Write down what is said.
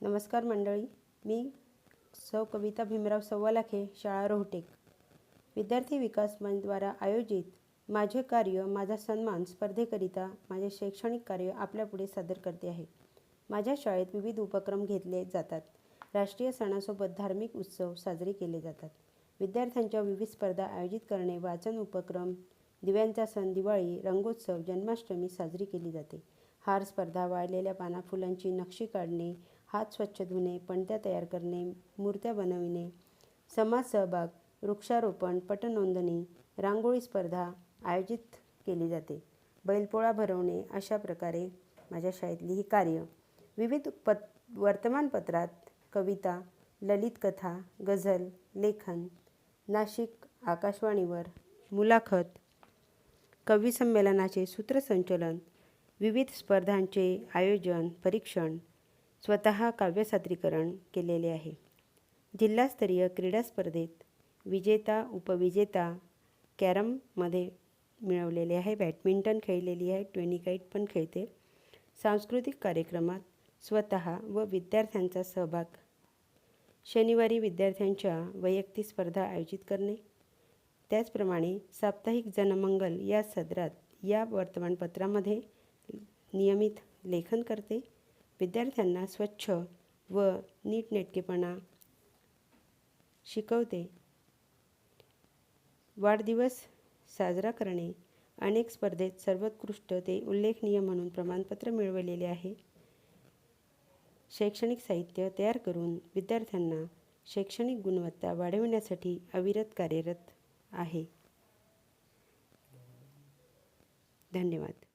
नमस्कार मंडळी मी सौ कविता भीमराव सव्वालाखे शाळा रोहटेक. विद्यार्थी विकास मंचद्वारा आयोजित माझे कार्य माझा सन्मान स्पर्धेकरिता माझे शैक्षणिक कार्य आपल्यापुढे सादर करते आहे. माझ्या शाळेत विविध उपक्रम घेतले जातात. राष्ट्रीय सणासोबत धार्मिक उत्सव साजरे केले जातात. विद्यार्थ्यांच्या विविध स्पर्धा आयोजित करणे वाचन उपक्रम दिव्यांचा सण दिवाळी रंगोत्सव जन्माष्टमी साजरी केली जाते. हार स्पर्धा वाळलेल्या पाना फुलांची नक्षी काढणे हात स्वच्छ धुणे पणत्या तयार करणे मूर्त्या बनविणे समाज सहभाग वृक्षारोपण पटनोंदणी रांगोळी स्पर्धा आयोजित केली जाते. बैलपोळा भरवणे अशा प्रकारे माझ्या शाळेतली ही कार्य. विविध पत वर्तमानपत्रात कविता ललित कथा गझल लेखन नाशिक आकाशवाणीवर मुलाखत कवी संमेलनाचे सूत्रसंचलन विविध स्पर्धांचे आयोजन परीक्षण स्वतः काव्यसादरीकरण केलेले आहे. जिल्हास्तरीय क्रीडा स्पर्धेत विजेता उपविजेता कॅरममध्ये मिळवलेले आहे. बॅडमिंटन खेळलेली आहे. ट्वेनिकाईट पण खेळते. सांस्कृतिक कार्यक्रमात स्वतः व विद्यार्थ्यांचा सहभाग. शनिवारी विद्यार्थ्यांच्या वैयक्तिक स्पर्धा आयोजित करणे. त्याचप्रमाणे साप्ताहिक जनमंगल या सदरात या वर्तमानपत्रामध्ये नियमित लेखन करते. विद्यार्थ्यांना स्वच्छ व नीटनेटकेपणा शिकवते. वाढदिवस साजरा करणे अनेक स्पर्धेत सर्वोत्कृष्ट ते उल्लेखनीय म्हणून प्रमाणपत्र मिळवलेले आहे. शैक्षणिक साहित्य तयार करून विद्यार्थ्यांना शैक्षणिक गुणवत्ता वाढविण्यासाठी अविरत कार्यरत आहे. धन्यवाद.